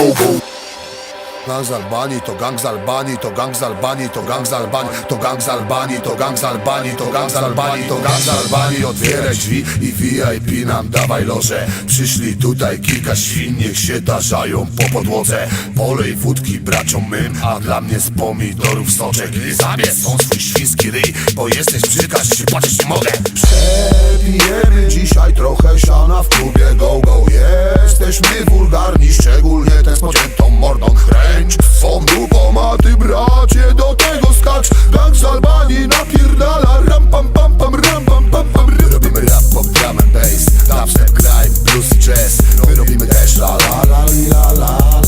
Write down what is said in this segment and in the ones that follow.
Gang z Albanii, to gang z Albanii, to gang z Albanii, to gang z Albanii, to gang z Albanii, to gang z Albanii, to gang z Albanii, to gang z Albanii Otwieraj drzwi i VIP nam dawaj loże. Przyszli tutaj kilka świn, niech się tarzają po podłodze. Polej wódki braciom mym, a dla mnie z pomidorów soczek. I zabierz są swój świński ryj, bo jesteś brzydka, że się patrzeć nie mogę. Przepijemy dzisiaj trochę siana w klubie go go. Jesteśmy wulgarni, szczególnie pociętą mordą Kręć swą dupą, a ty bracie do tego skacz. Gang z Albanii napierdala. Ram pam pam pam ram pam pam pam My robimy rap, pop, drum and bass. Dubstep, grime, blues i jazz. My robimy też la la la la la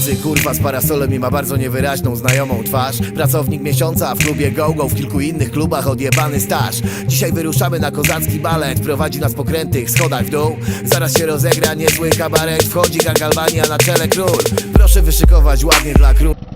ulicy, kurwa z parasolem i ma bardzo niewyraźną znajomą twarz. Pracownik miesiąca, w klubie go-go, w kilku innych klubach odjebany staż. Dzisiaj wyruszamy na kozacki balet, prowadzi nas po krętych schodach w dół. Zaraz się rozegra niezły kabaret, wchodzi gang Albania na czele król. Proszę wyszykować ładnie dla król